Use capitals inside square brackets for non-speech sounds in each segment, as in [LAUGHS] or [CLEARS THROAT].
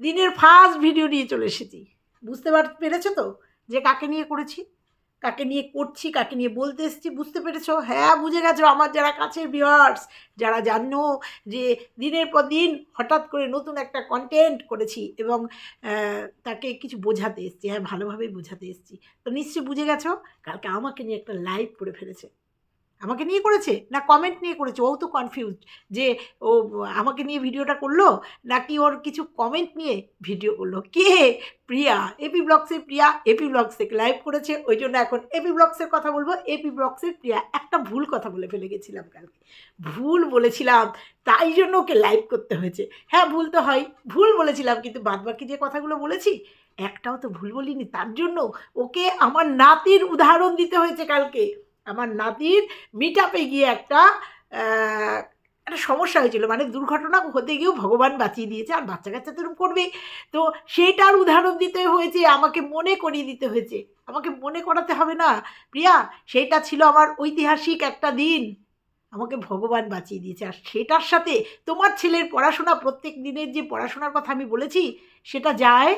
দিনের first video নিয়ে চলে এসেছি। বুঝতে পার পেরেছ তো যে কাকে নিয়ে করেছি? কাকে নিয়ে করছি, কাকে নিয়ে বলতে এসেছি, বুঝতে পেরেছ? হ্যাঁ বুঝে গেছো আমার যারা কাছের ভিউয়ার্স যারা জানো যে দিনের পর দিন হঠাৎ করে নতুন একটা কন্টেন্ট করেছি এবং তাকে কিছু বোঝাতে এসেছি হ্যাঁ ভালোভাবেই বোঝাতে এসেছি। তো নিশ্চয়ই বুঝে গেছো, কালকে আমাকে নিয়ে একটা লাইভ করে ফেলেছে। আমাকে নিয়ে করেছে? না কমেন্ট নিয়ে করেছে? ও তো কনফিউজ যে ও আমাকে নিয়ে ভিডিওটা করল নাকি ওর কিছু কমেন্ট নিয়ে ভিডিও করল? কে? প্রিয়া। এপি ব্লগসের প্রিয়া। এপি ব্লগস থেকে লাইভ করেছে। ওই জন্য এখন এপি ব্লগসের কথা বলব। এপি ব্লগসের প্রিয়া একটা ভুল কথা বলে ফেলে গেছিলাম কালকে। ভুল বলেছিলাম। তাই জন্য ওকে লাইভ করতে হয়েছে। হ্যাঁ ভুল তো হয়। ভুল বলেছিলাম কিন্তু বাদবাকি যে কথাগুলো বলেছি, একটাও তো ভুল বলিনি। তার জন্য ওকে আমার নাতির উদাহরণ দিতে হয়েছে কালকে। আমার নাতির মিট আপে গিয়ে একটা একটা সমস্যা হয়েছিল। মানে দুর্ঘটনা হতে গিয়েও ভগবান বাঁচিয়ে দিয়েছে আর বাচ্চা কাচ্চা তো এরকম করবে। তো সেইটার উদাহরণ দিতে হয়েছে, আমাকে মনে করিয়ে দিতে হয়েছে। আমাকে মনে করাতে হবে না। প্রিয়া সেইটা ছিল আমার ঐতিহাসিক একটা দিন। আমাকে ভগবান বাঁচিয়ে দিয়েছে। আর সেটার সাথে তোমার ছেলের পড়াশোনা প্রত্যেক দিনের যে পড়াশোনার কথা আমি বলেছি, সেটা যায়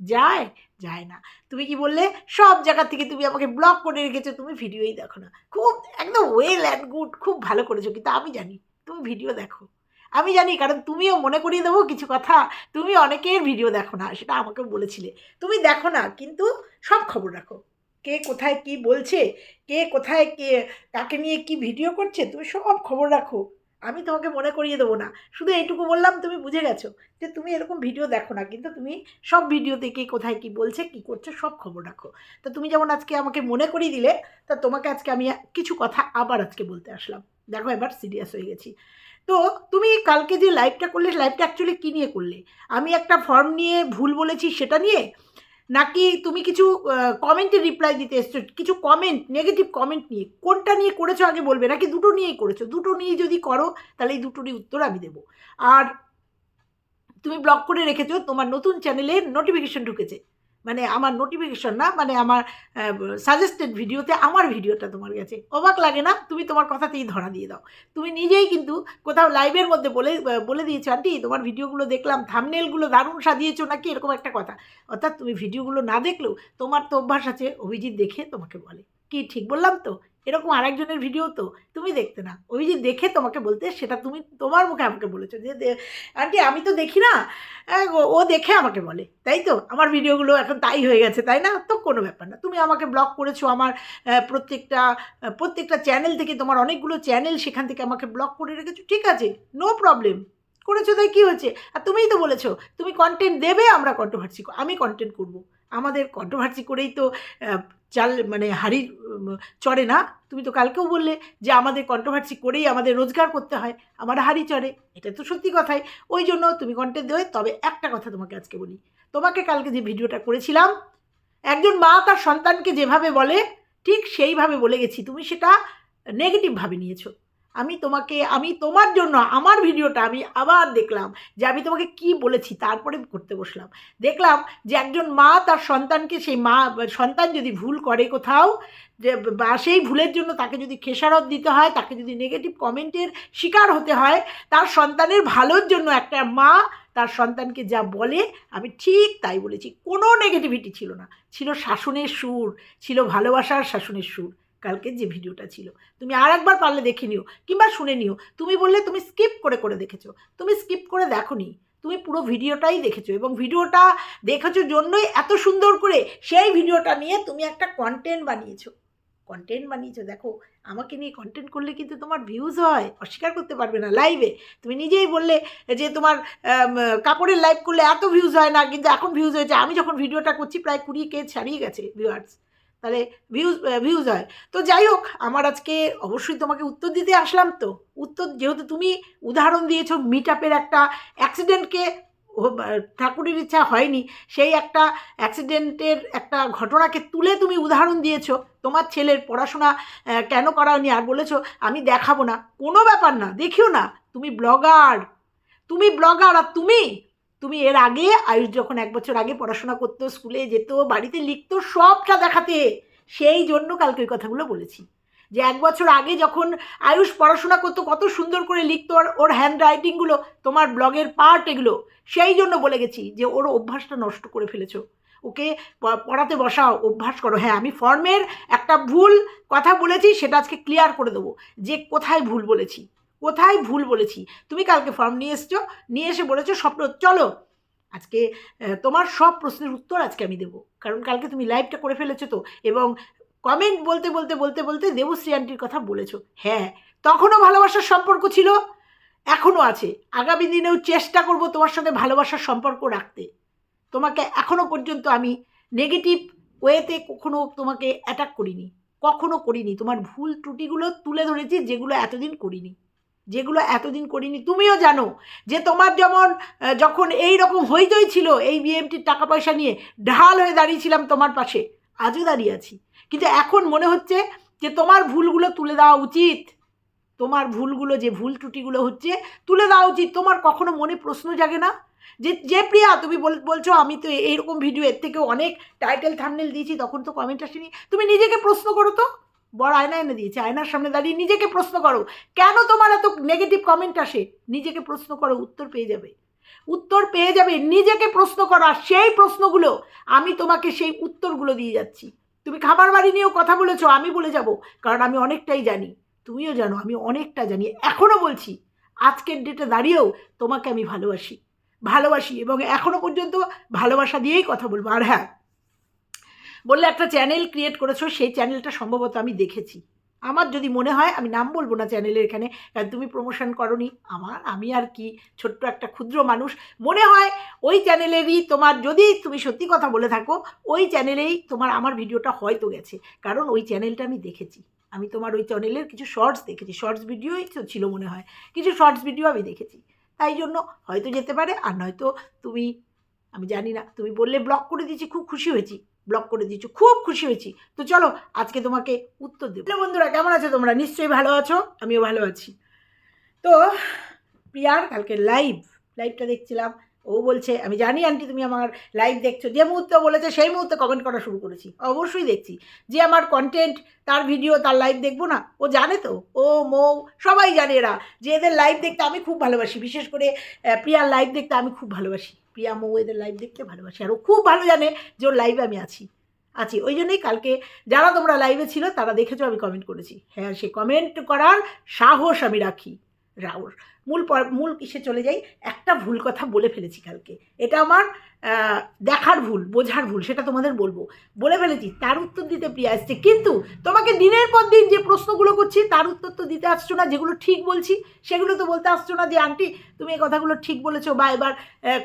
যায়? যায় না। তুমি কি বললে? সব জায়গা থেকে তুমি আমাকে ব্লক করে রেখেছো, তুমি ভিডিওই দেখো না। খুব একদম ওয়েল অ্যান্ড গুড খুব ভালো করেছ কিন্তু আমি জানি, তুমি ভিডিও দেখো। আমি জানি কারণ তুমিও মনে করিয়ে দেবো কিছু কথা, তুমি অনেকের ভিডিও দেখো না, সেটা আমাকে বলেছিলে। তুমি দেখো না, কিন্তু সব খবর রাখো। কে কোথায় কি বলছে, কে কোথায় কে, কাকে নিয়ে কি ভিডিও করছে, তুমি সব খবর রাখো। আমি তোমাকে মনে করিয়ে দেবো না। শুধু এইটুকু বললাম, তুমি বুঝে গেছো যে তুমি এরকম ভিডিও দেখো না, কিন্তু তুমি সব ভিডিও কে কোথায় কি বলছে, কি করছে, সব খবর রাখো। তো তুমি যেমন আজকে আমাকে মনে করিয়ে দিলে, তা তোমাকে আজকে আমি কিছু কথা আবার আজকে বলতে আসলাম। দেখো এবার সিরিয়াস হয়ে গেছি। তো তুমি কালকে যে লাইভটা করলে লাইভটা অ্যাকচুয়ালি কী নিয়ে করলে? আমি একটা ফর্ম নিয়ে ভুল বলেছি সেটা নিয়ে? নাকি তুমি কিছু কমেন্টের রিপ্লাই দিতে এসছো? কিছু কমেন্ট নেগেটিভ কমেন্ট নিয়ে। কোনটা নিয়ে করেছ আগে বলবে? নাকি দুটো নিয়েই করেছ? দুটো নিয়ে যদি করো, তাহলে এই দুটোরই উত্তর আমি দেবো। আর তুমি ব্লক করে রেখেছো, তোমার নতুন চ্যানেলের নোটিফিকেশন ঢুকেছে। মানে আমার নোটিফিকেশন না মানে আমার সাজেস্টেড ভিডিওতে আমার ভিডিওটা তোমার কাছে। অবাক লাগে না? তুমি তোমার কথাতেই ধরা দিয়ে দাও। তুমি নিজেই কিন্তু কোথাও লাইভের মধ্যে বলে বলে দিয়েছ, আন্টি, তোমার ভিডিওগুলো দেখলাম থামনেলগুলো দারুণ সাজিয়েছো নাকি? এরকম একটা কথা। অর্থাৎ তুমি ভিডিওগুলো না দেখলেও তোমার তো অভ্যাস আছে, অভিজিৎ দেখে তোমাকে বলে। কি, ঠিক বললাম তো? এরকম আরেকজনের ভিডিও তো তুমি দেখতে না। ওই যে দেখে তোমাকে বলতে, সেটা তুমি তোমার মুখে আমাকে বলেছ যে আন্টি আমি তো দেখি না। ও- ও দেখে আমাকে বলে, তাই তো? আমার ভিডিওগুলো এখন তাই হয়ে গেছে, তাই না? তো কোনো ব্যাপার না। তুমি আমাকে ব্লক করেছ, আমার প্রত্যেকটা প্রত্যেকটা চ্যানেল থেকে তোমার অনেকগুলো চ্যানেল সেখান থেকে আমাকে ব্লক করে রেখেছো। ঠিক আছে নো প্রবলেম করেছ তাই কী হয়েছে? আর তুমিই তো বলেছ, তুমি কন্টেন্ট দেবে, আমরা কন্ট্রোভার্সি আমি কন্টেন্ট করব। আমাদের কন্ট্রোভার্সি করেই তো চাল মানে হাড়ি চড়ে না। তুমি তো কালকেও বললে যে আমাদের কন্ট্রোভার্সি করেই আমাদের রোজগার করতে হয়। আমার হাড়ি চড়ে। এটা তো সত্যি কথাই। ওই জন্য তুমি কন্টেন্ট দেবে তবে একটা কথা তোমাকে আজকে বলি। তোমাকে কালকে যে ভিডিওটা করেছিলাম, একজন মা তার সন্তানকে যেভাবে বলে, ঠিক সেইভাবে বলে গেছি। তুমি সেটা নেগেটিভভাবে নিয়েছো। আমি তোমাকে, আমি তোমার জন্য আমার ভিডিওটা আমি আবার দেখলাম যে আমি তোমাকে কি বলেছি, তারপরে করতে বসলাম। দেখলাম যে একজন মা তার সন্তানকে সেই মা, সন্তান যদি ভুল করে কোথাও, যে বা সেই ভুলের জন্য তাকে যদি খেসারত দিতে হয়, তাকে যদি নেগেটিভ কমেন্টের শিকার হতে হয়, তার সন্তানের ভালোর জন্য একটা মা তার সন্তানকে যা বলে, আমি ঠিক তাই বলেছি। কোনো নেগেটিভিটি ছিল না। ছিল শাসনের সুর, ছিল ভালোবাসার শাসনের সুর। কালকের যে ভিডিওটা ছিল। তুমি আর একবার পারলে দেখে নিও কিংবা শুনে নিও। তুমি বললে তুমি স্কিপ করে করে দেখেছ। তুমি স্কিপ করে দেখো নি তুমি পুরো ভিডিওটাই দেখেছ এবং ভিডিওটা দেখেছ জন্যই এত সুন্দর করে সেই ভিডিওটা নিয়ে তুমি একটা কন্টেন্ট বানিয়েছো। কন্টেন্ট বানিয়েছো, দেখো, আমাকে নিয়ে কন্টেন্ট করলে কিন্তু তোমার ভিউজ হয়, অস্বীকার করতে পারবে না লাইভে তুমি নিজেই বললে যে তোমার কাপড়ের লাইভ করলে এত ভিউজ হয় না, কিন্তু এখন ভিউজ হয়েছে। আমি যখন ভিডিওটা করছি, প্রায় কুড়ি কে ছাড়িয়ে গেছে ভিউয়ার্স তাহলে ভিউজ ভিউজ হয়। তো যাই হোক, আমার আজকে অবশ্যই তোমাকে উত্তর দিতে আসলাম তো। উত্তর যেহেতু তুমি উদাহরণ দিয়েছ মিট আপের একটা অ্যাক্সিডেন্টকে ঠাকুরের ইচ্ছা হয়নি, সেই একটা অ্যাক্সিডেন্টের একটা ঘটনাকে তুলে তুমি উদাহরণ দিয়েছ। তোমার ছেলের পড়াশোনা কেন করাওনি আর বলেছ, আমি দেখাবো না। কোনো ব্যাপার না, দেখিও না। তুমি ব্লগার তুমি ব্লগার আর তুমি তুমি এর আগে, আয়ুষ যখন এক বছর আগে পড়াশোনা করতো, স্কুলে যেত, বাড়িতে লিখতো সবটা দেখাতে সেই জন্য কালকে ওই কথাগুলো বলেছি। যে এক বছর আগে যখন আয়ুষ পড়াশোনা করতো, কত সুন্দর করে লিখতো আর ওর হ্যান্ড রাইটিংগুলো তোমার ব্লগের পার্ট এগুলো, সেই জন্য বলে গেছি যে ওর অভ্যাসটা নষ্ট করে ফেলেছো। ওকে পড়াতে বসাও, অভ্যাস করো। হ্যাঁ আমি ফর্মের একটা ভুল কথা বলেছি, সেটা আজকে ক্লিয়ার করে দেবো। যে কোথায় ভুল বলেছি। কোথায় ভুল বলেছি? তুমি কালকে ফর্ম নিয়ে এসছো, নিয়ে এসে বলেছ স্বপ্ন, চলো। আজকে তোমার সব প্রশ্নের উত্তর আজকে আমি দেবো। কারণ কালকে তুমি লাইভটা করে ফেলেছো তো, এবং কমেন্ট বলতে বলতে বলতে বলতে দেবশ্রী আন্টির কথা বলেছ। হ্যাঁ তখনও ভালোবাসার সম্পর্ক ছিল, এখনও আছে। আগামী দিনেও চেষ্টা করব তোমার সঙ্গে ভালোবাসার সম্পর্ক রাখতে। তোমাকে এখনও পর্যন্ত আমি নেগেটিভ ওয়েতে কখনো তোমাকে অ্যাটাক করিনি। কখনো করিনি। তোমার ভুল ত্রুটিগুলো তুলে ধরেছি, যেগুলো এতদিন করিনি। যেগুলো এতদিন করিনি, তুমিও জানো যে তোমার যেমন যখন এই রকম হইচই ছিল এই বিএমটির টাকা পয়সা নিয়ে, ঢাল হয়ে দাঁড়িয়েছিলাম তোমার পাশে, আজও দাঁড়িয়ে আছি। কিন্তু এখন মনে হচ্ছে যে তোমার ভুলগুলো তুলে দেওয়া উচিত। তোমার ভুলগুলো, যে ভুল ত্রুটিগুলো হচ্ছে, তুলে দেওয়া উচিত। তোমার কখনো মনে প্রশ্ন জাগে না? যে যে প্রিয়া, তুমি বল- বলছো, আমি তো এইরকম ভিডিও এর থেকেও অনেক টাইটেল থামনেল দিয়েছি, তখন তো কমেন্ট আসেনি। তুমি নিজেকে প্রশ্ন করো তো। বড় আয়না এনে দিয়েছে, আয়নার সামনে দাঁড়িয়ে নিজেকে প্রশ্ন করো, কেন তোমার এত নেগেটিভ কমেন্ট আসে? নিজেকে প্রশ্ন করো, উত্তর পেয়ে যাবে। উত্তর পেয়ে যাবে, নিজেকে প্রশ্ন করা সেই প্রশ্নগুলো আমি তোমাকে সেই উত্তরগুলো দিয়ে যাচ্ছি। তুমি খাবার বাড়ি নিয়েও কথা বলেছ, আমি বলে যাব, কারণ আমি অনেকটাই জানি। তুমিও জানো, আমি অনেকটা জানি এখনও বলছি, আজকের ডেটে দাঁড়িয়েও তোমাকে আমি ভালোবাসি। ভালোবাসি এবং এখনও পর্যন্ত ভালোবাসা দিয়েই কথা বলব। আর হ্যাঁ বললে একটা চ্যানেল ক্রিয়েট করেছ, সেই চ্যানেলটা সম্ভবত আমি দেখেছি। আমার যদি মনে হয়, আমি নাম বলব না চ্যানেলের এখানে, কারণ তুমি প্রমোশন করনি। আমার, আমি আর কি ছোট্ট একটা ক্ষুদ্র মানুষ। মনে হয়, ওই চ্যানেলেরই তোমার, যদি তুমি সত্যি কথা বলে থাকো, ওই চ্যানেলেই তোমার, আমার ভিডিওটা হয়তো গেছে। কারণ ওই চ্যানেলটা আমি দেখেছি। আমি তোমার ওই চ্যানেলের কিছু শর্টস দেখেছি। শর্টস ভিডিওই ছিল মনে হয়। কিছু শর্টস ভিডিও আমি দেখেছি। তাই জন্য হয়তো যেতে পারে, আর নয়তো তুমি, আমি জানি না, তুমি বললে ব্লক করে দিয়েছি, খুব খুশি হয়েছি। ব্লক করে দিয়েছ। খুব খুশি হয়েছি। তো চলো, আজকে তোমাকে উত্তর দেবো। বন্ধুরা, কেমন আছো তোমরা? নিশ্চয়ই ভালো আছো। আমিও ভালো আছি। তো, প্রিয়ার কালকে লাইভ লাইভটা দেখছিলাম। ও বলছে, আমি জানি আন্টি তুমি আমার লাইভ দেখছ। যে মুহূর্তে বলেছে, সেই মুহূর্তে কমেন্ট করা শুরু করেছি। অবশ্যই দেখছি। যে আমার কন্টেন্ট তার ভিডিও তার লাইভ দেখব না, ও জানে তো। ও, মৌ, সবাই জানে এরা। যে এদের লাইভ দেখতে আমি খুব ভালোবাসি। বিশেষ করে প্রিয়ার লাইভ দেখতে আমি খুব ভালোবাসি। প্রিয়া মৌ এদের লাইভ দেখতে ভালোবাসি। আর ও খুব ভালো জানে যে ওর লাইভে আমি আছি। আছি। ওই জন্যই কালকে যারা তোমরা লাইভে ছিল তারা দেখেছ আমি কমেন্ট করেছি। হ্যাঁ সে কমেন্ট করার সাহস আমি রাখি। রাউর মূল মূল কিসে চলে যাই? একটা ভুল কথা বলে ফেলেছি কালকে। এটা আমার দেখার ভুল, বোঝার ভুল, সেটা তোমাদের বলব। বলে ফেলেছি, তার উত্তর দিতে প্রিয়া আসছে কিন্তু তোমাকে দিনের পর দিন যে প্রশ্নগুলো করছি, তার উত্তর তো দিতে আসছো না, যেগুলো ঠিক বলছি, সেগুলো তো বলতে আসছো না যে, আন্টি, তুমি এই কথাগুলো ঠিক বলেছ, বা এবার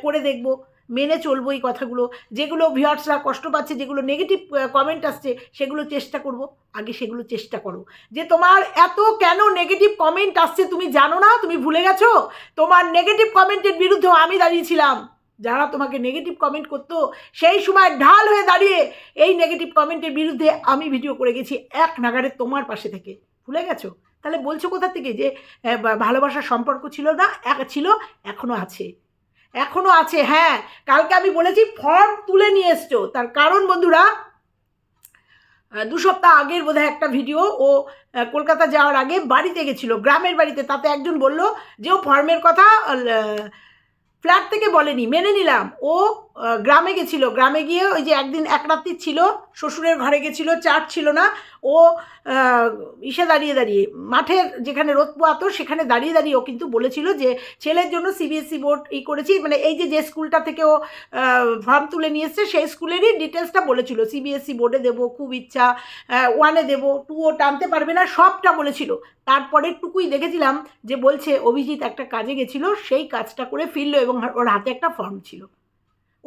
করে দেখব। মেনে চলবো এই কথাগুলো, যেগুলো ভিউয়ার্সরা কষ্ট পাচ্ছে, যেগুলো নেগেটিভ কমেন্ট আসছে, সেগুলো চেষ্টা করব। আগে সেগুলো চেষ্টা করো। যে তোমার এত কেন নেগেটিভ কমেন্ট আসছে তুমি জানো না? তুমি ভুলে গেছো? তোমার নেগেটিভ কমেন্টের বিরুদ্ধে আমি দাঁড়িয়েছিলাম। যারা তোমাকে নেগেটিভ কমেন্ট করতো, সেই সময় ঢাল হয়ে দাঁড়িয়ে এই নেগেটিভ কমেন্টের বিরুদ্ধে আমি ভিডিও করে গেছি এক নাগারে তোমার পাশে থেকে। ভুলে গেছো? তাহলে বলছো কোথা থেকে যে ভালোবাসার সম্পর্ক ছিল না ছিল এখনও আছে। এখনও আছে হ্যাঁ। কালকে আমি বলেছি ফর্ম তুলে নিয়ে এসছো। তার কারণ বন্ধুরা দু সপ্তাহ আগের বোধহয় একটা ভিডিও ও কলকাতা যাওয়ার আগে বাড়িতে গেছিল, গ্রামের বাড়িতে। তাতে একজন বলল যে ও ফর্মের কথা ফ্ল্যাট থেকে বলেনি, মেনে নিলাম। ও গ্রামে গেছিল। গ্রামে গিয়ে ওই যে একদিন এক রাত্রি ছিল, শ্বশুরের ঘরে গেছিল চার্জ ছিল না। ও ইসে দাঁড়িয়ে দাঁড়িয়ে মাঠের যেখানে রোদ পোয়াতো, সেখানে দাঁড়িয়ে দাঁড়িয়ে ও কিন্তু বলেছিল যে, ছেলের জন্য সিবিএসসি বোর্ড ই করেছি। মানে এই যে যে স্কুলটা থেকে ও ফর্ম তুলে নিয়ে এসছে, সেই স্কুলেরই ডিটেলসটা বলেছিল। সিবিএসসি বোর্ডে দেবো, খুব ইচ্ছা ওয়ানে দেবো টুও টানতে পারবে না, সবটা বলেছিল। তারপরে টুকুই দেখেছিলাম যে, বলছে, অভিজিৎ একটা কাজে গেছিল, সেই কাজটা করে ফিরলো এবং ওর হাতে একটা ফর্ম ছিল।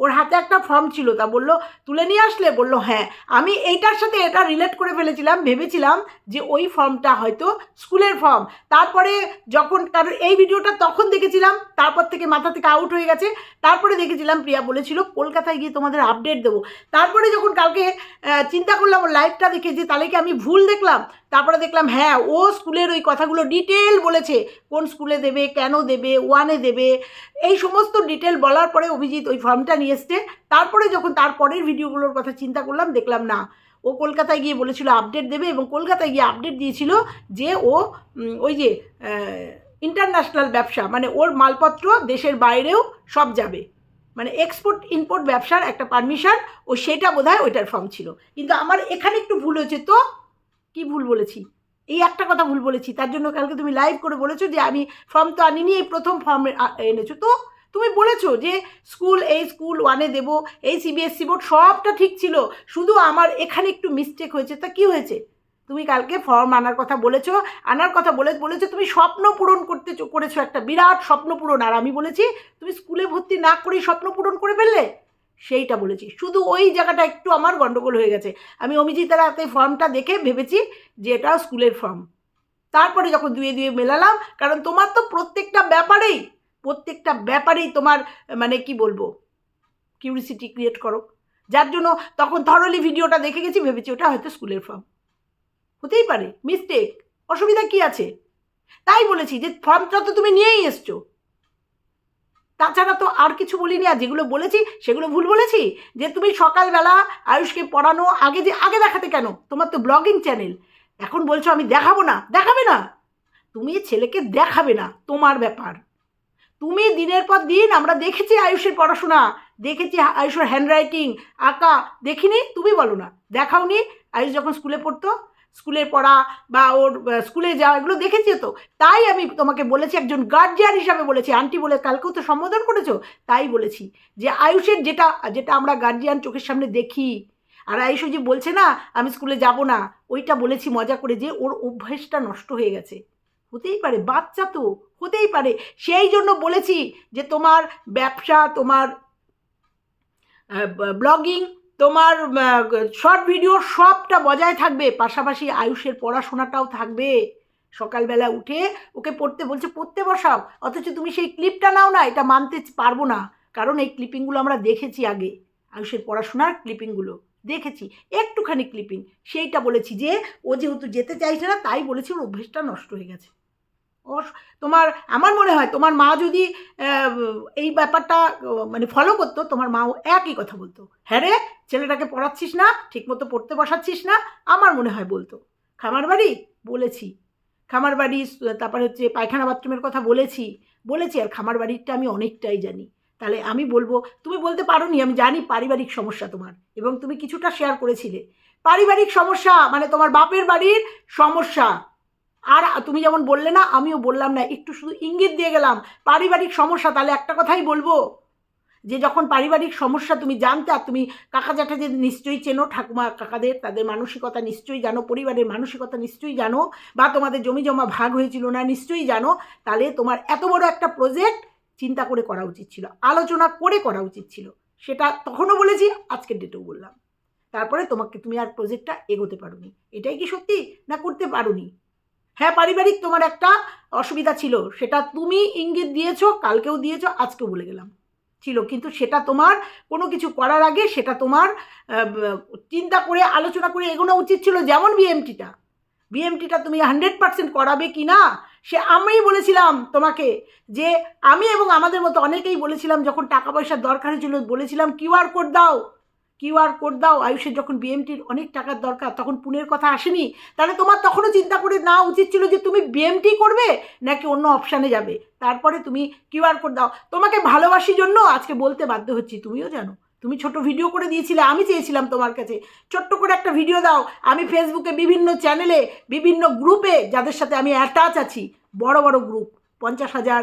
ওর হাতে একটা ফর্ম ছিল, তা বলল, তুলে নিয়ে আসলে? বলল হ্যাঁ। আমি এইটার সাথে এটা রিলেট করে ফেলেছিলাম, ভেবেছিলাম যে ওই ফর্মটা হয়তো স্কুলের ফর্ম তারপরে যখন কারণ এই ভিডিওটা তখন দেখেছিলাম, তারপর থেকে মাথা থেকে আউট হয়ে গেছে। তারপরে দেখেছিলাম প্রিয়া বলেছিল, কলকাতায় গিয়ে তোমাদের আপডেট দেবো। তারপরে যখন কালকে চিন্তা করলাম ওর লাইভটা দেখে যে তাহলে কি আমি ভুল দেখলাম? তারপরে দেখলাম হ্যাঁ ও স্কুলের ওই কথাগুলো ডিটেল বলেছে। কোন স্কুলে দেবে, কেন দেবে ওয়ানে দেবে। এই সমস্ত ডিটেল বলার পরে অভিজিৎ ওই ফর্মটা নিয়ে এসছে। তারপরে যখন তারপরের ভিডিওগুলোর কথা চিন্তা করলাম, দেখলাম না। ও কলকাতায় গিয়ে বলেছিল আপডেট দেবে এবং কলকাতায় গিয়ে আপডেট দিয়েছিল যে ও ওই যে ইন্টারন্যাশনাল ব্যবসা মানে ওর মালপত্র দেশের বাইরেও সব যাবে। মানে এক্সপোর্ট ইম্পোর্ট ব্যবসার একটা পারমিশন ও সেটা বোধ হয় ওইটার ফর্ম ছিল। কিন্তু আমার এখানে একটু ভুল হয়েছে তো? কি ভুল বলেছি? এই একটা কথা ভুল বলেছি, তার জন্য কালকে তুমি লাইভ করে বলেছ যে আমি ফর্ম তো আনিনি, এই প্রথম ফর্ম এনেছো। তো তুমি বলেছ যে স্কুল এই স্কুল ওয়ানে দেবো, এই সিবিএসসি বোর্ড সবটা ঠিক ছিল, শুধু আমার এখানে একটু মিস্টেক হয়েছে। তা কি হয়েছে? তুমি কালকে ফর্ম আনার কথা বলেছ, আনার কথা বলে, বলেছ তুমি স্বপ্ন পূরণ করতে করেছ একটা বিরাট স্বপ্ন পূরণ। আর আমি বলেছি, তুমি স্কুলে ভর্তি না করেই স্বপ্ন পূরণ করে ফেললে? সেইটা বলেছি। শুধু ওই জায়গাটা একটু আমার গন্ডগোল হয়ে গেছে। আমি অভিজিতের হাতে ফর্মটা দেখে ভেবেছি যে এটা স্কুলের ফর্ম। তারপরে যখন দুয়ে দুয়ে মেলালাম, কারণ তোমার তো প্রত্যেকটা ব্যাপারেই প্রত্যেকটা ব্যাপারেই তোমার মানে কি বলব কিউরিসিটি ক্রিয়েট করো। যার জন্য তখন থরলি ভিডিওটা দেখে গেছি, ভেবেছি ওটা হয়তো স্কুলের ফর্ম। হতেই পারে মিস্টেক অসুবিধা কি আছে? তাই বলেছি যে ফর্মটা তো তুমি নিয়েই এসছো। তাছাড়া তো আর কিছু বলিনি, আর যেগুলো বলেছি সেগুলো ভুল বলেছি? যে তুমি সকালবেলা আয়ুষকে পড়ানো আগে যে, আগে দেখাতে কেন? তোমার তো ব্লগিং চ্যানেল। এখন বলছো আমি দেখাবো না, দেখাবে না। তুমি ছেলেকে দেখাবে না, তোমার ব্যাপার। তুমি দিনের পর দিন, আমরা দেখেছি আয়ুষের পড়াশোনা, দেখেছি আয়ুষের হ্যান্ডরাইটিং আঁকা। দেখিনি? তুমি বলো না। দেখাওনি? আয়ুষ যখন স্কুলে পড়তো স্কুলে পড়া বা ওর স্কুলে যাওয়া, এগুলো দেখেছি তো? তাই আমি তোমাকে বলেছি, একজন গার্জিয়ান হিসাবে বলেছি। আন্টি বলে, কালকেও তো সম্বোধন করেছ? তাই বলেছি যে, আয়ুষের যেটা যেটা আমরা গার্জিয়ান চোখের সামনে দেখি, আর আয়ুষ যে বলছে না, আমি স্কুলে যাব না। ওইটা বলেছি মজা করে যে, ওর অভ্যাসটা নষ্ট হয়ে গেছে। হতেই পারে, বাচ্চা তো, হতেই পারে। সেই জন্য বলেছি যে, তোমার ব্যবসা, তোমার ব্লগিং তোমার শর্ট ভিডিও সবটা বজায় থাকবে, পাশাপাশি আয়ুষের পড়াশোনাটাও থাকবে। সকালবেলা উঠে ওকে পড়তে বলছে, পড়তে বসাও, অথচ তুমি সেই ক্লিপটা নাও না, এটা মানতে পারব না। কারণ এই ক্লিপিংগুলো আমরা দেখেছি আগে, আয়ুষের পড়াশোনার ক্লিপিংগুলো দেখেছি, একটুখানি ক্লিপিং সেইটা বলেছি যে, ও যেহেতু যেতে চাইছে না, তাই বলেছি ওর অভ্যেসটা নষ্ট হয়ে গেছে। ওর তোমার, আমার মনে হয় তোমার মা যদি এই ব্যাপারটা মানে ফলো করতো, তোমার মাও একই কথা বলতো। হ্যাঁ রে, ছেলেটাকে পড়াচ্ছিস না, ঠিকমতো পড়তে বসাচ্ছিস না, আমার মনে হয় বলতো। খামার বাড়ি? বলেছি। খামার বাড়ি, তারপরে হচ্ছে পায়খানা বাথরুমের কথা বলেছি। বলেছি, আর খামার বাড়িরটা আমি অনেকটাই জানি। তাহলে আমি বলব, তুমি বলতে পারোনি, আমি জানি পারিবারিক সমস্যা তোমার, এবং তুমি কিছুটা শেয়ার করেছিলে। পারিবারিক সমস্যা মানে তোমার বাপের বাড়ির সমস্যা। আর তুমি যেমন বললে না, আমিও বললাম না, একটু শুধু ইঙ্গিত দিয়ে গেলাম। পারিবারিক সমস্যা, তাহলে একটা কথাই বলব। যে যখন পারিবারিক সমস্যা তুমি জানতে, আর তুমি কাকা জ্যাঠাদের নিশ্চয়ই চেনো, ঠাকুমা কাকাদের, তাদের মানসিকতা নিশ্চয়ই জানো, পরিবারের মানসিকতা নিশ্চয়ই জানো, বা তোমাদের জমি জমা ভাগ হয়েছিল না, নিশ্চয়ই জানো, তাহলে তোমার এত বড় একটা প্রজেক্ট চিন্তা করে করা উচিত ছিল, আলোচনা করে করা উচিত ছিল। সেটা তখনও বলেছি, আজকের ডেটেও বললাম। তারপরে তোমাকে তুমি আর প্রজেক্টটা এগোতে পারোনি। এটাই কি সত্যি, না করতে পারোনি? হ্যাঁ পারিবারিক তোমার একটা অসুবিধা ছিল। সেটা তুমি ইঙ্গিত দিয়েছ, কালকেও দিয়েছ, আজকেও বলে গেলাম। ছিল। কিন্তু সেটা তোমার কোনো কিছু করার আগে সেটা তোমার চিন্তা করে, আলোচনা করে এগোনো উচিত ছিল যেমন বিএমটিটা। বিএমটিটা তুমি হান্ড্রেড পার্সেন্ট করাবে কি না, সে আমিই বলেছিলাম তোমাকে যে, আমি এবং আমাদের মতো অনেকেই বলেছিলাম যখন টাকা পয়সার দরকার হয়েছিল, বলেছিলাম কিউআর কোড দাও। কিউআর কোড দাও, আয়ুষের যখন বিএমটির অনেক টাকার দরকার, তখন পুনের কথা আসেনি। তাহলে তোমার তখনও চিন্তা করে না উচিত ছিল যে তুমি বিএমটি করবে নাকি অন্য অপশানে যাবে? তারপরে তুমি কিউআর কোড দাও। তোমাকে ভালোবাসি জন্য আজকে বলতে বাধ্য হচ্ছি, তুমিও জানো। তুমি ছোট ভিডিও করে দিয়েছিলে, আমি চেয়েছিলাম তোমার কাছে। ছোট্ট করে একটা ভিডিও দাও। আমি ফেসবুকে বিভিন্ন চ্যানেলে বিভিন্ন গ্রুপে যাদের সাথে আমি অ্যাটাচ আছি, বড় বড় গ্রুপ পঞ্চাশ হাজার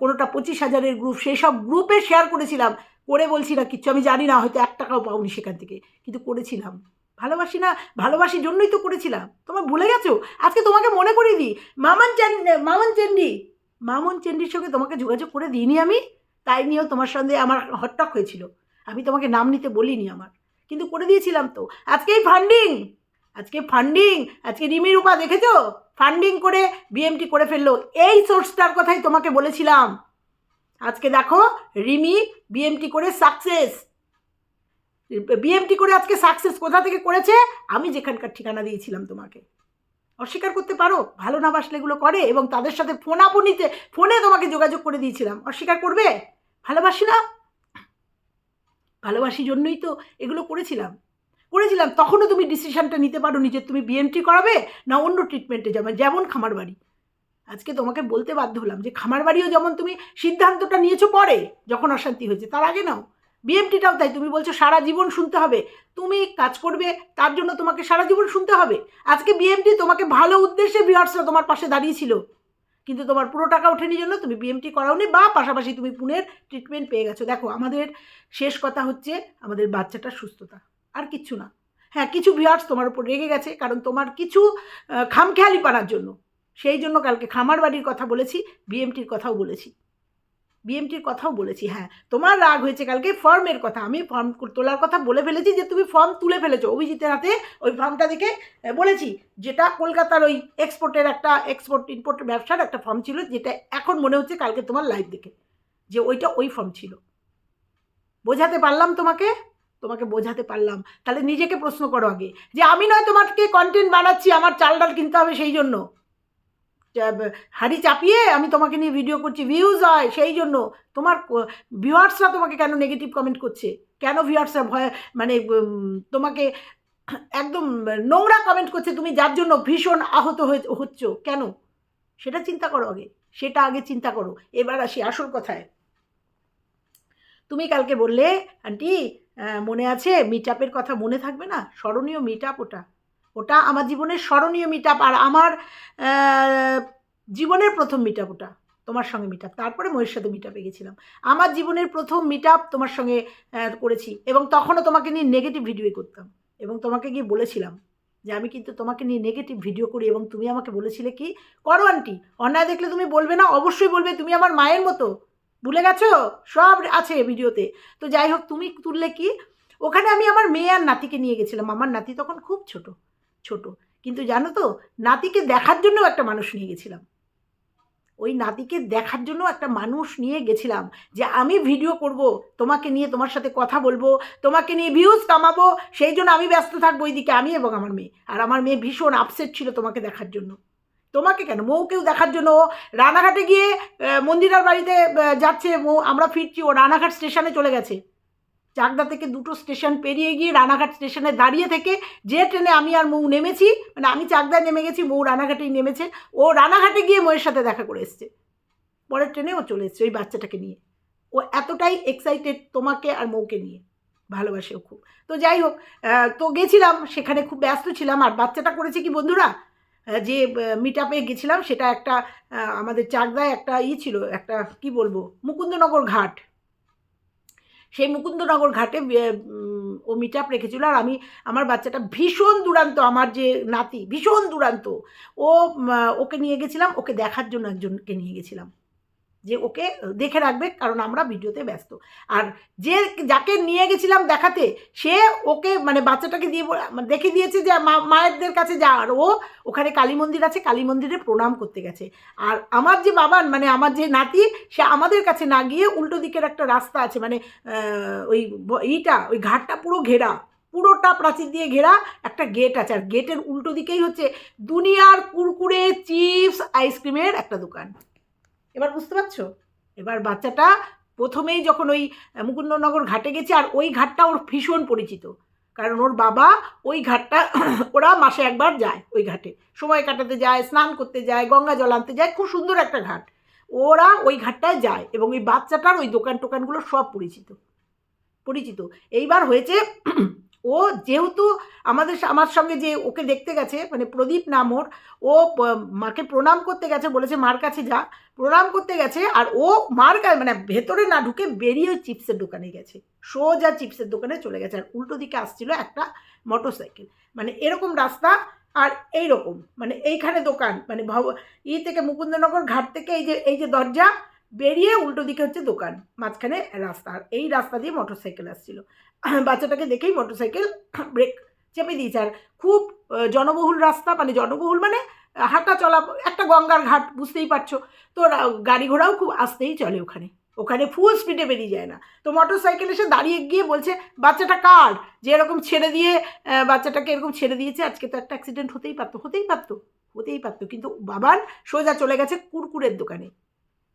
কোনোটা পঁচিশ হাজারের গ্রুপ সেই সব গ্রুপে শেয়ার করেছিলাম। করে বলছি না, কিচ্ছু আমি জানি না, হয়তো এক টাকাও পাওনি সেখান থেকে। কিন্তু করেছিলাম। ভালোবাসি না, ভালোবাসির জন্যই তো করেছিলাম। তোমার ভুলে গেছো? আজকে তোমাকে মনে করিয়ে দিই, মামন চেন, মামন চেন্ডি। মামন চেন্ডির সঙ্গে তোমাকে যোগাযোগ করে দিইনি আমি, তাই নিয়েও তোমার সঙ্গে আমার হট্টক হয়েছিল। আমি তোমাকে নাম নিতে বলিনি আমার। কিন্তু করে দিয়েছিলাম তো। আজকেই ফান্ডিং আজকে ফান্ডিং আজকে রিমি রূপা দেখেছ? ফান্ডিং করে বিএমটি করে ফেলল। এই সোর্সটার কথাই তোমাকে বলেছিলাম। আজকে দেখো, রিমি বিএমটি করে সাকসেস বিএমটি করে আজকে সাকসেস কোথা থেকে করেছে? আমি যেখানকার ঠিকানা দিয়েছিলাম তোমাকে। অস্বীকার করতে পারো, ভালো না বাসলে এগুলো করে এবং তাদের সাথে ফোনাফোনিতে ফোনে তোমাকে যোগাযোগ করে দিয়েছিলাম। অস্বীকার করবে? ভালোবাসি না? ভালোবাসি জন্যই তো এগুলো করেছিলাম। করেছিলাম, তখনও তুমি ডিসিশনটা নিতে পারো যে তুমি বিএমটি করাবে না অন্য ট্রিটমেন্টে যাবে, যেমন খামার বাড়ি। আজকে তোমাকে বলতে বাধ্য হলাম যে খামার বাড়িও যেমন তুমি সিদ্ধান্তটা নিয়েছো পরে, যখন অশান্তি হয়েছে, তার আগে নাও। বিএমটিটাও তাই, তুমি বলছো সারা জীবন শুনতে হবে। তুমি কাজ করবে, তার জন্য তোমাকে সারা জীবন শুনতে হবে। আজকে বিএমটি তোমাকে ভালো উদ্দেশ্যে ভিউয়ার্সরা তোমার পাশে দাঁড়িয়েছিল। কিন্তু তোমার পুরো টাকা ওঠেনি জন্য তুমি বিএমটি করাওনি বা পাশাপাশি তুমি পুনের ট্রিটমেন্ট পেয়ে গেছো। দেখো, আমাদের শেষ কথা হচ্ছে আমাদের বাচ্চাটার সুস্থতা। আর কিচ্ছু না। হ্যাঁ কিছু ভিউয়ার্স তোমার উপর রেগে গেছে, কারণ তোমার কিছু খামখেয়ালি পারার জন্য। সেই জন্য কালকে খামার বাড়ির কথা বলেছি বিএমটির কথাও বলেছি। বিএমটির কথাও বলেছি হ্যাঁ। তোমার রাগ হয়েছে কালকে ফর্মের কথা। আমি ফর্ম তোলার কথা বলে ফেলেছি যে, তুমি ফর্ম তুলে ফেলেছো। অভিজিতের হাতে ওই ফর্মটা দেখে বলেছি যেটা কলকাতার ওই এক্সপোর্টের একটা এক্সপোর্ট ইম্পোর্ট ব্যবসার একটা ফর্ম ছিল, যেটা এখন মনে হচ্ছে কালকে তোমার লাইভ দেখে, যে ওইটা ওই ফর্ম ছিল। বোঝাতে পারলাম তোমাকে? তোমাকে বোঝাতে পারলাম। তাহলে নিজেকে প্রশ্ন করো আগে, যে আমি নয় তোমাকে কন্টেন্ট বানাচ্ছি, আমার চাল ডাল কিনতে হবে সেই জন্য। হাড়ি চাপিয়ে আমি তোমাকে নিয়ে ভিডিও করছি ভিউজ হয় সেই জন্য। তোমার ভিউয়ার্সরা তোমাকে কেন নেগেটিভ কমেন্ট করছে? কেন ভিউয়ার্সরা ভয় মানে তোমাকে একদম নোংরা কমেন্ট করছে? তুমি যার জন্য ভীষণ আহত হয়ে, হচ্ছ, কেন? সেটা চিন্তা করো আগে, সেটা আগে চিন্তা করো। এবার আসি আসল কথায়। তুমি কালকে বললে, আন্টি মনে আছে? মিট আপের কথা মনে থাকবে না? স্মরণীয় মিট আপ ওটা। ওটা আমার জীবনের স্মরণীয় মিট আপ আর আমার জীবনের প্রথম মিট আপ ওটা, তোমার সঙ্গে মিট আপ তারপরে ময়ের সাথে মিট আপে গেছিলাম। আমার জীবনের প্রথম মিট আপ তোমার সঙ্গে করেছি এবং তখনও তোমাকে নিয়ে নেগেটিভ ভিডিও করতাম এবং তোমাকে গিয়ে বলেছিলাম যে আমি কিন্তু তোমাকে নিয়ে নেগেটিভ ভিডিও করি এবং তুমি আমাকে বলেছিলে কি, করো আন্টি, অন্যায় দেখলে তুমি বলবে না, অবশ্যই বলবে, তুমি আমার মায়ের মতো। ভুলে গেছো? সব আছে ভিডিওতে। তো যাই হোক, তুমি তুললে কি? ওখানে আমি আমার মেয়ে আর নাতিকে নিয়ে গেছিলাম। আমার নাতি তখন খুব ছোট ছোট। কিন্তু জানো তো, নাতিকে দেখার জন্য একটা মানুষ নিয়ে গেছিলাম। ওই নাতিকে দেখার জন্য একটা মানুষ নিয়ে গেছিলাম যে আমি ভিডিও করব, তোমাকে নিয়ে তোমার সাথে কথা বলব, তোমাকে নিয়ে ভিউজ কামাবো, সেই জন্য আমি ব্যস্ত থাকব ওইদিকে, আমি এবং আমার মেয়ে। আর আমার মেয়ে ভীষণ আপসেট ছিল তোমাকে দেখার জন্য। তোমাকে কেন? মৌকেও দেখার জন্য ও রানাঘাটে গিয়ে মন্দিরার বাড়িতে যাচ্ছে মৌ আমরা ফিরছি, ও রানাঘাট স্টেশনে চলে গেছে। চাকদা থেকে দুটো স্টেশন পেরিয়ে গিয়ে রানাঘাট স্টেশনে দাঁড়িয়ে থেকে যে ট্রেনে আমি আর মৌ নেমেছি মানে আমি চাকদায় নেমে গেছি, মৌ রানাঘাটেই নেমেছে, ও রানাঘাটে গিয়ে মৌয়ের সাথে দেখা করে এসছে। পরের ট্রেনে ও চলে এসছে ওই বাচ্চাটাকে নিয়ে। ও এতটাই এক্সাইটেড তোমাকে আর মৌকে নিয়ে, ভালোবাসে ও খুব। তো যাই হোক তো গেছিলাম, সেখানে খুব ব্যস্ত ছিলাম, আর বাচ্চাটা করেছে কি বন্ধুরা? যে মিট আপে গেছিলাম, সেটা একটা আমাদের চাকদায় একটা ই ছিল, একটা, কি বলব, মুকুন্দনগর ঘাট। সেই মুকুন্দনগর ঘাটে ও মিট আপ রেখেছিল, আর আমি, আমার বাচ্চাটা ভীষণ দুরান্ত, আমার যে নাতি, ভীষণ দুরান্ত। ও ওকে নিয়ে গেছিলাম, ওকে দেখার জন্য একজনকে নিয়ে গেছিলাম। যে ওকে দেখে রাখবে কারণ আমরা ভিডিওতে ব্যস্ত। আর যে যাকে নিয়ে গেছিলাম দেখাতে, সে ওকে মানে বাচ্চাটাকে দিয়ে মানে দেখে দিয়েছে যে মায়েরদের কাছে যা। আর ও ওখানে কালী মন্দির আছে, কালী মন্দিরে প্রণাম করতে গেছে। আর আমার যে বাবান মানে আমার যে নাতি, সে আমাদের কাছে না গিয়ে উল্টো দিকের একটা রাস্তা আছে মানে ওই ইটা, ওই ঘাটটা পুরো ঘেরা। পুরোটা প্রাচীর দিয়ে ঘেরা একটা গেট আছে। আর গেটের উল্টো দিকেই হচ্ছে দুনিয়ার কুরকুরে, চিপস, আইসক্রিমের একটা দোকান। এবার বুঝতে পারছ? এবার বাচ্চাটা প্রথমেই যখন ওই মুকুন্দনগর ঘাটে গেছে আর ওই ঘাটটা ওর ভীষণ পরিচিত। কারণ ওর বাবা ওই ঘাটটা [COUGHS] ওরা মাসে একবার যায় ওই ঘাটে। সময় কাটাতে যায়, স্নান করতে যায়, গঙ্গা জল আনতে যায়, খুব সুন্দর একটা ঘাট। ওরা ওই ঘাটটায় যায় এবং ওই বাচ্চাটার ওই দোকান টোকানগুলো সব পরিচিত। পরিচিত। এইবার হয়েছে ও যেহেতু আমাদের আমার সঙ্গে যে ওকে দেখতে গেছে মানে প্রদীপ নাম ওর ও মাকে প্রণাম করতে গেছে, বলেছে মার কাছে যা। প্রণাম করতে গেছে আর ও মার কা- মানে ভেতরে না ঢুকে বেরিয়ে চিপসের দোকানে গেছে। সোজা চিপসের দোকানে চলে গেছে আর উল্টো দিকে আসছিল একটা মোটর সাইকেল মানে এরকম রাস্তা আর এই রকম মানে এইখানে দোকান মানে ভব, ই থেকে মুকুন্দনগর ঘাট থেকে এই যে এই যে দরজা, বেরিয়ে উল্টো দিকে হচ্ছে দোকান, মাঝখানে রাস্তা। আর এই রাস্তা দিয়ে মোটর সাইকেল আসছিল। [COUGHS] বাচ্চাটাকে দেখেই মোটর সাইকেল ব্রেক চেপে দিয়েছে। আর খুব জনবহুল রাস্তা মানে জনবহুল মানে হাঁটা চলা, একটা গঙ্গার ঘাট, বুঝতেই পারছ। তো গাড়ি ঘোড়াও খুব আস্তেই চলে ওখানে। ওখানে ফুল স্পিডে বেরিয়ে যায় না। তো মোটর সাইকেল এসে দাঁড়িয়ে গিয়ে বলছে, বাচ্চাটা কার? যে এরকম ছেড়ে দিয়ে বাচ্চাটাকে এরকম ছেড়ে দিয়েছে। আজকে তো একটা অ্যাক্সিডেন্ট হতেই পারতো হতেই পারতো হতেই পারতো। কিন্তু বাবার সোজা চলে গেছে কুরকুরের দোকানে।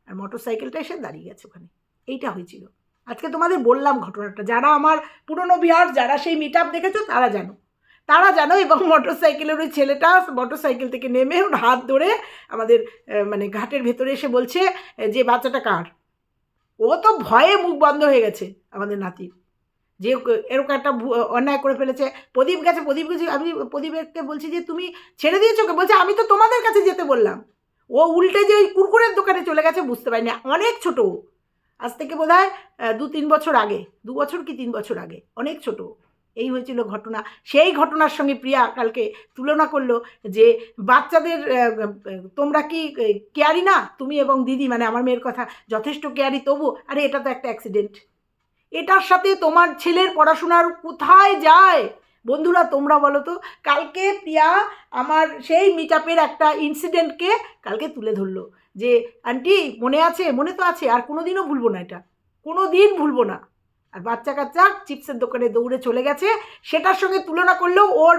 আর মোটর সাইকেলটা এসে দাঁড়িয়ে গেছে ওখানে। এইটা হয়েছিল। আজকে তোমাদের বললাম ঘটনাটা যারা আমার পুরনো বিহার যারা সেই মিট আপ দেখেছ তারা জানো। তারা জানো এবং মোটর সাইকেলের ওই ছেলেটা মোটর সাইকেল থেকে নেমে ওর হাত ধরে আমাদের মানে ঘাটের ভেতরে এসে বলছে যে বাচ্চাটা কার? ও তো ভয়ে মুখ বন্ধ হয়ে গেছে আমাদের নাতির যে এরকম একটা অন্যায় করে ফেলেছে। প্রদীপ গেছে প্রদীপ গেছে আমি প্রদীপকে বলছি যে তুমি ছেড়ে দিয়েছ ওকে? বলছে আমি তো তোমাদের কাছে যেতে বললাম। ও উল্টে যে ওই কুরকুরের দোকানে চলে গেছে বুঝতে পারিনি। অনেক ছোট। আজ থেকে বোধ হয় দু তিন বছর আগে, দু বছর কি তিন বছর আগে, অনেক ছোট, এই হয়েছিল ঘটনা। সেই ঘটনার সঙ্গে প্রিয়া কালকে তুলনা করল যে বাচ্চাদের তোমরা কি কেয়ারি না? তুমি এবং দিদি মানে আমার মেয়ের কথা, যথেষ্ট কেয়ারি তবু আরে এটা তো একটা অ্যাক্সিডেন্ট এটার সাথে তোমার ছেলের পড়াশোনার কোথায় যায়? বন্ধুরা, তোমরা বলো তো, কালকে প্রিয়া আমার সেই মিট একটা ইনসিডেন্টকে কালকে তুলে ধরলো। যে আন্টি মনে আছে? মনে তো আছে। আর কোনো দিনও ভুলবো না এটা। কোনো দিন ভুলবো না। আর বাচ্চা কাচ্চা চিপসের দোকানে দৌড়ে চলে গেছে। সেটার সঙ্গে তুলনা করলেও ওর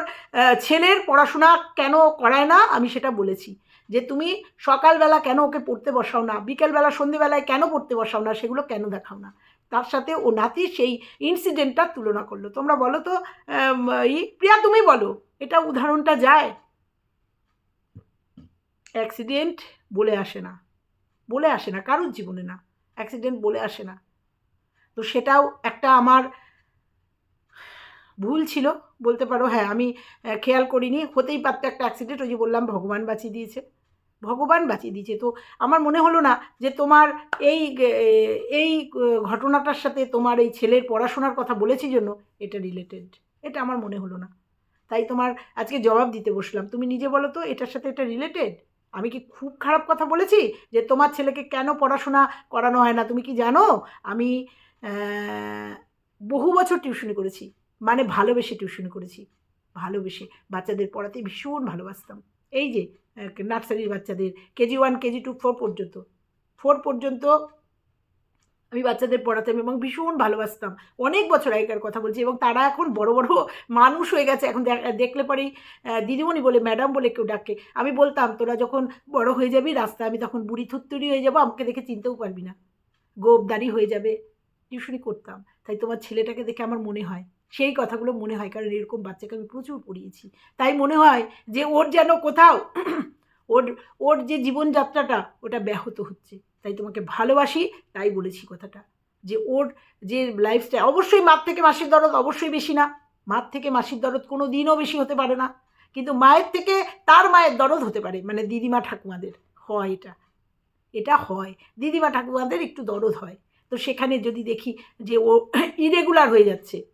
ছেলের পড়াশোনা কেন করায় না, আমি সেটা বলেছি। যে, তুমি সকালবেলা কেন ওকে পড়তে বসাও না? বিকেলবেলা, সন্ধেবেলায় কেন পড়তে বসাও না? সেগুলো কেন দেখাও না? তার সাথে ও নাতি সেই ইনসিডেন্টটা তুলনা করল। তোমরা বলো তো প্রিয়া, তুমি বলো, এটা উদাহরণটা যায়? অ্যাক্সিডেন্ট বলে আসে না। বলে আসে না, কারোর জীবনে না। অ্যাক্সিডেন্ট বলে আসে না। তো সেটাও একটা আমার ভুল ছিল। বলতে পারো হ্যাঁ আমি খেয়াল করিনি। হতেই পারতো একটা অ্যাক্সিডেন্ট ওই যে বললাম, ভগবান বাঁচিয়ে দিয়েছে। ভগবান বাঁচিয়ে দিয়েছে। তো আমার মনে হলো না যে তোমার এই এই ঘটনাটার সাথে তোমার এই ছেলের পড়াশোনার কথা বলেছি জন্য এটা রিলেটেড এটা আমার মনে হলো না। তাই তোমার আজকে জবাব দিতে বসলাম। তুমি নিজে বলো তো, এটার সাথে এটা রিলেটেড আমি কি খুব খারাপ কথা বলেছি? যে তোমার ছেলেকে কেন পড়াশোনা করানো হয় না? তুমি কি জানো? আমি বহু বছর টিউশনি করেছি। মানে ভালোবেসে টিউশনি করেছি। ভালোবেসে। বাচ্চাদের পড়াতে ভীষণ ভালোবাসতাম। এই যে নার্সারির বাচ্চাদের, KG one, KG two, four পর্যন্ত। ফোর পর্যন্ত আমি বাচ্চাদের পড়াতাম এবং ভীষণ ভালোবাসতাম। অনেক বছর আগেকার কথা বলছি এবং তারা এখন বড় বড় মানুষ হয়ে গেছে। এখন দেখ- দেখলে পরেই দিদিমণি বলে, ম্যাডাম বলে কেউ ডাকে। আমি বলতাম, তোরা যখন বড় হয়ে যাবি রাস্তায়, আমি তখন বুড়ি থুত্তুরি হয়ে যাব, আমাকে দেখে চিনতেও পারবি না। গোবদারি হয়ে যাবে। টিউশনি করতাম। তাই তোমার ছেলেটাকে দেখে আমার মনে হয়, সেই কথাগুলো মনে হয়, কারণ এরকম বাচ্চাকে আমি প্রচুর পড়িয়েছি। তাই মনে হয় যে ওর যেন কোথাও [CLEARS THROAT] ওর ওর যে জীবনযাত্রাটা, ওটা ব্যাহত হচ্ছে। তাই তোমাকে ভালোবাসি, তাই বলেছি কথাটা। যে ওর যে লাইফস্টাইল অবশ্যই মার থেকে মাসির দরদ অবশ্যই বেশি না। মার থেকে মাসির দরদ কোনো দিনও বেশি হতে পারে না। কিন্তু মায়ের থেকে তার মায়ের দরদ হতে পারে মানে দিদিমা ঠাকুমাদের। হয় এটা। এটা হয়। দিদিমা ঠাকুমাদের একটু দরদ হয়। তো সেখানে যদি দেখি যে ও ইরেগুলার হয়ে যাচ্ছে,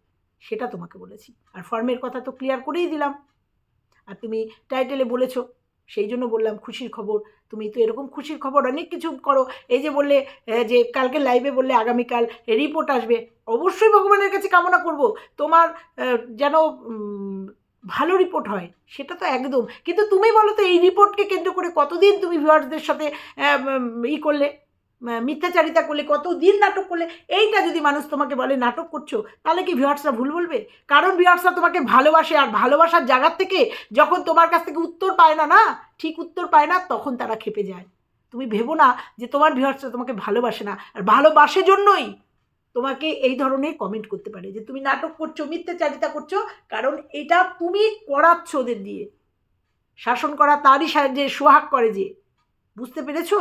সেটা তোমাকে বলেছি। আর ফর্মের কথা তো ক্লিয়ার করেই দিলাম। আর তুমি টাইটেলে বলেছ, সেই জন্য বললাম খুশির খবর। তুমি তো এরকম খুশির খবর অনেক কিছু করো। এই যে বললে যে কালকে লাইভে বললে আগামীকাল রিপোর্ট আসবে। অবশ্যই ভগবানের কাছে কামনা করব। তোমার যেন ভালো রিপোর্ট হয়, সেটা তো একদম। কিন্তু তুমি বলো তো, এই রিপোর্টকে কেন্দ্র করে কতদিন তুমি ভিউয়ার্সদের সাথে ই করলে? মিথ্যাচারিতা করলে কত দিন নাটক করলে, এইটা যদি মানুষ তোমাকে বলে নাটক করছ, তাহলে কি ভিউয়ার্সরা ভুল বলবে? কারণ ভিউয়ার্সরা তোমাকে ভালোবাসে, আর ভালোবাসার জায়গার থেকে যখন তোমার কাছ থেকে উত্তর পায় না না, ঠিক উত্তর পায় না, তখন তারা খেপে যায়। তুমি ভেবো না যে তোমার ভিউয়ার্সরা তোমাকে ভালোবাসে না, আর ভালোবাসে জন্যই তোমাকে এই ধরনের কমেন্ট করতে পারে যে তুমি নাটক করছ, মিথ্যাচারিতা করছ, কারণ এটা তুমি করাচ্ছ ওদের দিয়ে। শাসন করা তারই সাহায্যে, সোহাগ করে যে। বুঝতে পেরেছ?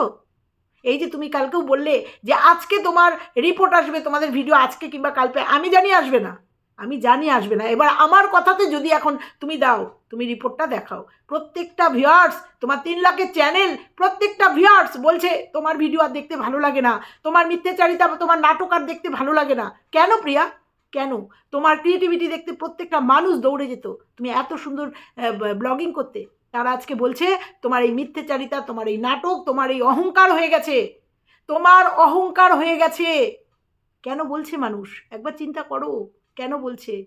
এই যে তুমি কালকেও বললে যে আজকে তোমার রিপোর্ট আসবে, তোমাদের ভিডিও আজকে কিংবা কালকে, আমি জানি আসবে না। আমি জানি আসবে না। এবার আমার কথাতে যদি এখন তুমি দাও, তুমি রিপোর্টটা দেখাও। প্রত্যেকটা ভিউয়ার্স তোমার তিন লাখের চ্যানেল প্রত্যেকটা ভিউয়ার্স বলছে, তোমার ভিডিও আর দেখতে ভালো লাগে না। তোমার মিথ্যাচারিতা তোমার নাটক আর দেখতে ভালো লাগে না। কেন প্রিয়া? কেন? তোমার ক্রিয়েটিভিটি দেখতে প্রত্যেকটা মানুষ দৌড়ে যেত। তুমি এত সুন্দর ব্লগিং করতে। তারা আজকে বলছে, তোমার এই মিথ্যাচারিতা, তোমার এই নাটক, তোমার এই অহংকার হয়ে গেছে। তোমার অহংকার হয়ে গেছে। কেন বলছে মানুষ? একবার চিন্তা করো, কেন বলছে?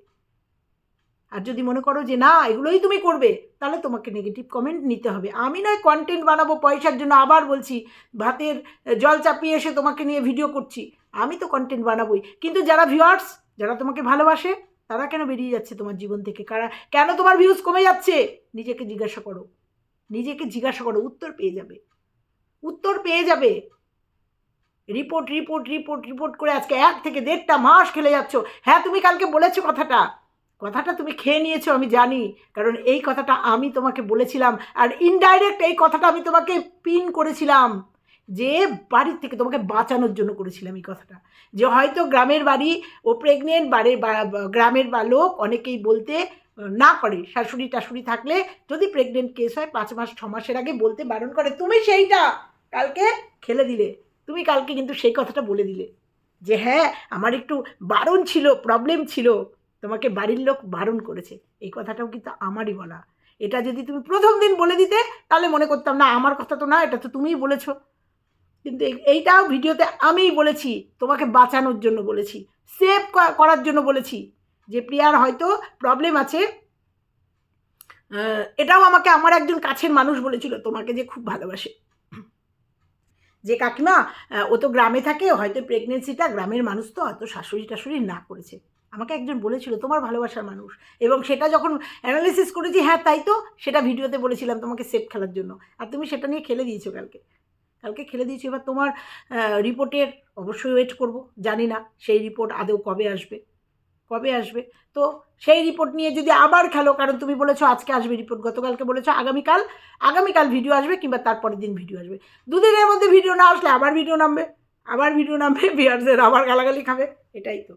আর যদি মনে করো যে, না, এগুলোই তুমি করবে, তাহলে তোমাকে নেগেটিভ কমেন্ট নিতে হবে। আমি নয় কন্টেন্ট বানাবো, পয়সার জন্য আবার বলছি, ভাতের জল চাপিয়ে এসে তোমাকে নিয়ে ভিডিও করছি। আমি তো কন্টেন্ট বানাবোই। কিন্তু যারা ভিউয়ার্স যারা তোমাকে ভালোবাসে তারা কেন বেরিয়ে যাচ্ছে তোমার জীবন থেকে? কারা কেন তোমার ভিউজ কমে যাচ্ছে? নিজেকে জিজ্ঞাসা করো। নিজেকে জিজ্ঞাসা করো, উত্তর পেয়ে যাবে। উত্তর পেয়ে যাবে। রিপোর্ট রিপোর্ট রিপোর্ট রিপোর্ট করে আজকে এক থেকে দেড়টা মাস খেলে যাচ্ছ। হ্যাঁ তুমি কালকে বলেছ কথাটা। কথাটা তুমি খেয়ে নিয়েছো, আমি জানি। কারণ এই কথাটা আমি তোমাকে বলেছিলাম। আর ইনডাইরেক্ট এই কথাটা আমি তোমাকে পিন করেছিলাম। যে বাড়ির থেকে তোমাকে বাঁচানোর জন্য করেছিলাম এই কথাটা। যে হয়তো গ্রামের বাড়ি ও প্রেগনেন্ট বাড়ির গ্রামের বা লোক অনেকেই বলতে, না করে। শাশুড়ি, টাশুড়ি থাকলে যদি প্রেগনেন্ট কেস হয়, পাঁচ মাস, ছ মাসের আগে বলতে বারণ করে, তুমি সেইটা কালকে খেলে দিলে। তুমি কালকে কিন্তু সেই কথাটা বলে দিলে। যে হ্যাঁ আমার একটু বারণ ছিল প্রবলেম ছিল। তোমাকে বাড়ির লোক বারণ করেছে। এই কথাটাও কিন্তু আমারই বলা। এটা যদি তুমি প্রথম দিন বলে দিতে, তাহলে মনে করতাম, না, আমার কথা তো না, এটা তো তুমিই বলেছ। কিন্তু এইটাও ভিডিওতে আমিই বলেছি, তোমাকে বাঁচানোর জন্য বলেছি সেভ করার জন্য বলেছি যে প্রিয়ার হয়তো প্রবলেম আছে। এটাও আমাকে, আমার একজন কাছের মানুষ বলেছিল, তোমাকে যে খুব ভালোবাসে। যে কাকিমা ও তো গ্রামে থাকে, হয়তো প্রেগনেন্সিটা গ্রামের মানুষ তো, হয়তো শাশুড়ি টাশুড়ি না করেছে। আমাকে একজন বলেছিল, তোমার ভালোবাসার মানুষ। এবং সেটা যখন অ্যানালিসিস করেছি হ্যাঁ তাই তো? সেটা ভিডিওতে বলেছিলাম তোমাকে সেভ খেলার জন্য। আর তুমি সেটা নিয়ে খেলে দিয়েছ কালকে। কালকে খেলে দিয়েছি। এবার তোমার রিপোর্টের অবশ্যই ওয়েট করব। জানি না সেই রিপোর্ট আদৌ কবে আসবে কবে আসবে। তো সেই রিপোর্ট নিয়ে যদি আবার খেলো, কারণ তুমি বলেছ আজকে আসবে রিপোর্ট, গতকালকে বলেছ আগামীকাল আগামীকাল ভিডিও আসবে কিংবা তারপরের দিন ভিডিও আসবে। দুদিনের মধ্যে ভিডিও না আসলে আবার ভিডিও নামবে, আবার ভিডিও নামবে বিয়ারদের আবার গালাগালি খাবে, এটাই তো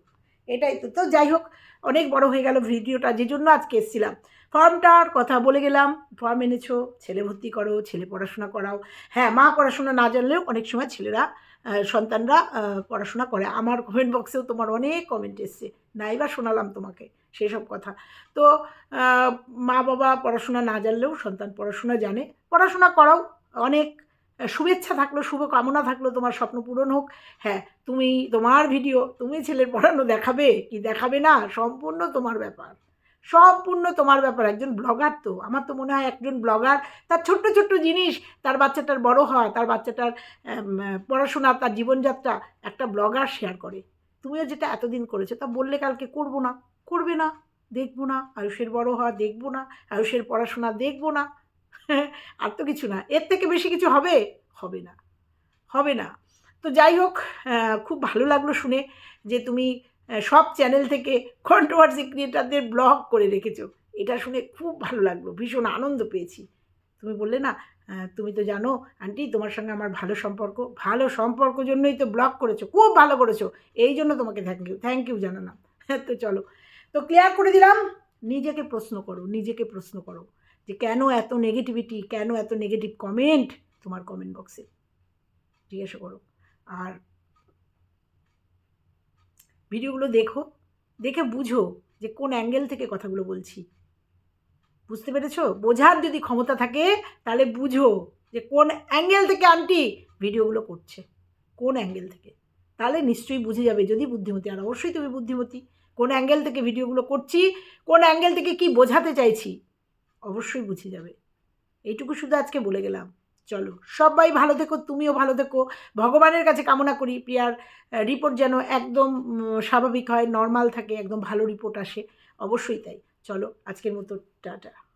এটাই তো। তো যাই হোক, অনেক বড় হয়ে গেল ভিডিওটা যে জন্য আজকে এসেছিলাম। ফর্মটার কথা বলে গেলাম। ফর্ম এনেছো, ছেলে ভর্তি করো, ছেলে পড়াশোনা করাও। হ্যাঁ মা পড়াশোনা না জানলেও অনেক সময় ছেলেরা সন্তানরা পড়াশোনা করে। আমার কমেন্ট বক্সেও তোমার অনেক কমেন্ট এসছে। নাইবা শোনালাম তোমাকে সেসব কথা। তো মা বাবা পড়াশোনা না জানলেও সন্তান পড়াশোনা জানে। পড়াশোনা করাও অনেক শুভেচ্ছা থাকল শুভ কামনা থাকল, তোমার স্বপ্ন পূরণ হোক। হ্যাঁ তুমি তোমার ভিডিও তুমি ছেলের পড়ানো দেখাবে কি দেখাবে না, সম্পূর্ণ তোমার ব্যাপার। সম্পূর্ণ তোমার ব্যাপার, একজন ব্লগার তো। আমার তো মনে হয় একজন ব্লগার তার ছোট্ট ছোট্ট জিনিস, তার বাচ্চাটার বড় হয়, তার বাচ্চাটার পড়াশোনা, তার জীবনযাত্রা, একটা ব্লগার শেয়ার করে। তুমিও যেটা এতদিন করেছ, তা বললে কালকে করব না। করবে না, দেখব না, আয়ুষের বড় হওয়া দেখব না, আয়ুষের পড়াশোনা দেখব না। [LAUGHS] আর তো কিছু না, এর থেকে বেশি কিছু হবে? হবে না। হবে না। তো যাই হোক খুব ভালো লাগল শুনে যে তুমি সব চ্যানেল থেকে কন্ট্রোভার্সি ক্রিয়েটারদের ব্লগ করে রেখেছো। এটা শুনে খুব ভালো লাগল, ভীষণ আনন্দ পেয়েছি। তুমি বললে না তুমি তো জানো আন্টি তোমার সঙ্গে আমার ভালো সম্পর্ক ভালো সম্পর্ক জন্যই তো ব্লগ করেছ, খুব ভালো করেছ। এই জন্য তোমাকে থ্যাংক ইউ থ্যাংক ইউ জানালাম। [LAUGHS] তো চলো, তো ক্লিয়ার করে দিলাম, নিজেকে প্রশ্ন করো, নিজেকে প্রশ্ন করো, যে কেন এত নেগেটিভিটি কেন এত নেগেটিভ কমেন্ট তোমার কমেন্ট বক্সে জিজ্ঞাসা করো। আর ভিডিওগুলো দেখো, দেখে বুঝো যে কোন অ্যাঙ্গেল থেকে কথাগুলো বলছি। বুঝতে পেরেছ? বোঝার যদি ক্ষমতা থাকে, তাহলে বুঝো যে কোন অ্যাঙ্গেল থেকে আন্টি ভিডিওগুলো করছে। কোন অ্যাঙ্গেল থেকে? তাহলে নিশ্চয়ই বুঝে যাবে যদি বুদ্ধিমতী। আর অবশ্যই তুমি বুদ্ধিমতী। কোন অ্যাঙ্গেল থেকে ভিডিওগুলো করছি, কোন অ্যাঙ্গেল থেকে কি বোঝাতে চাইছি, অবশ্যই বুঝে যাবে। এইটুকু শুধু আজকে বলে গেলাম। চলো। সবাই ভালো থেকো, তুমিও ভালো থেকো। ভগবানের কাছে কামনা করি, প্রিয়ার রিপোর্ট যেন একদম স্বাভাবিক হয়, নর্মাল থাকে, একদম ভালো রিপোর্ট আসে। অবশ্যই তাই। চলো, আজকের মতো, টাটা।